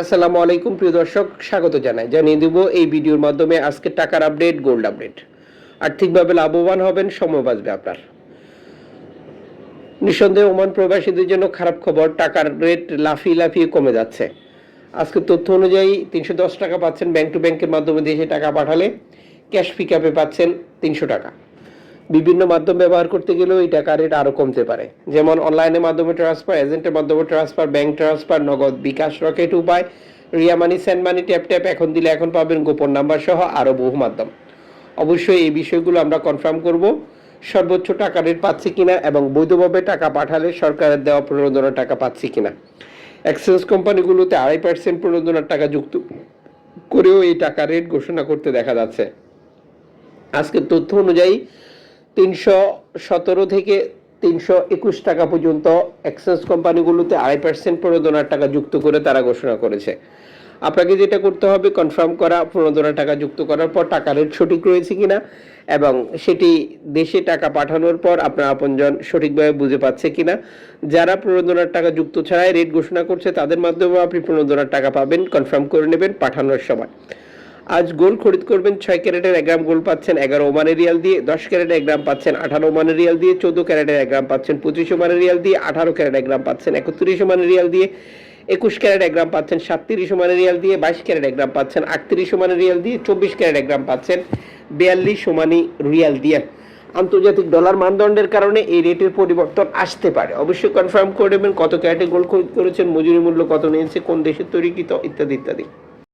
আসসালামু আলাইকুম, প্রিয় দর্শক, স্বাগত জানাই। জানিয়ে দেব এই ভিডিওর মাধ্যমে আজকে টাকার আপডেট, গোল্ড আপডেট। আর্থিকভাবে লাভবান হবেন, সময় বাঁচবে আপনার। নিঃসন্দেহে ওমান প্রবাসীদের জন্য খারাপ খবর, টাকার রেট লাফিয়ে লাফিয়ে কমে যাচ্ছে। আজকে তথ্য অনুযায়ী তিনশো দশ টাকা পাচ্ছেন ব্যাংক টু ব্যাংকের মাধ্যমে দেশে টাকা পাঠালে ক্যাশ পিক আপে পাচ্ছেন তিনশো টাকা। বিভিন্ন মাধ্যম ব্যবহার করতে গেলেও এই টাকা রেট আরও কমতে পারে। যেমন অনলাইনের মাধ্যমে ট্রান্সফার এজেন্টের মাধ্যমে transfer bank transfer Nagad bKash Rocket Upay, Ria money send money tap tap এখন দিলে এখন পাবেন গোপন নাম্বার সহ আরও বহু মাধ্যম। অবশ্যই এই বিষয়গুলো আমরা কনফার্ম করব, সর্বোচ্চ টাকা রেট পাচ্ছি কিনা এবং বৈধভাবে টাকা পাঠালে সরকারের দেওয়া প্রণোদনার টাকা পাচ্ছি কিনা। এক্সচেঞ্জ কোম্পানিগুলোতে আড়াই পার্সেন্ট প্রণোদনার টাকা যুক্ত করেও এই টাকা রেট ঘোষণা করতে দেখা যাচ্ছে। আজকের তথ্য অনুযায়ী তিনশো সতেরো থেকে তিনশো একুশ টাকা পর্যন্ত এক্সচেঞ্জ কোম্পানিগুলোতে আড়াই পার্সেন্ট প্রণোদনার টাকা যুক্ত করে তারা ঘোষণা করেছে। আপনাকে যেটা করতে হবে কনফার্ম করা, প্রণোদনার টাকা যুক্ত করার পর টাকা রেট সঠিক রয়েছে কিনা এবং সেটি দেশে টাকা পাঠানোর পর আপনার আপনজন সঠিকভাবে বুঝে পাচ্ছে কিনা। যারা প্রণোদনার টাকা যুক্ত ছাড়াই রেট ঘোষণা করছে, তাদের মাধ্যমে আপনি প্রণোদনার টাকা পাবেন কনফার্ম করে নেবেন পাঠানোর সময়। আজ গোল খরিদ করবেন ছয় ক্যারেটের এক গ্রাম গোল পাচ্ছেন এগারো ওমানের রিয়াল দিয়ে, দশ ক্যারেটের এক গ্রাম পাচ্ছেন আঠারো ওমানের রিয়াল দিয়ে, চোদ্দ ক্যারেটের এক গ্রাম পাচ্ছেন পঁচিশ ওমানের রিয়াল দিয়ে, আঠারো ক্যারেট এক গ্রাম পাচ্ছেন একত্রিশ ওমানের রিয়াল দিয়ে, একুশ ক্যারেট এক গ্রাম পাচ্ছেন সাতত্রিশ ওমানের রিয়াল দিয়ে, বাইশ ক্যারেট এক গ্রাম পাচ্ছেন আটত্রিশ ওমানের রিয়াল দিয়ে, চব্বিশ ক্যারেট এক গ্রাম পাচ্ছেন বিয়াল্লিশ ওমানি রিয়াল দিয়ে। আন্তর্জাতিক ডলার মানদণ্ডের কারণে এই রেটের পরিবর্তন আসতে পারে। অবশ্যই কনফার্ম করে নেবেন কত ক্যারেটে গোল্ড খরিদ করেছেন, মজুরি মূল্য কত নিয়েছে, কোন দেশের তৈরিকৃত ইত্যাদি ইত্যাদি।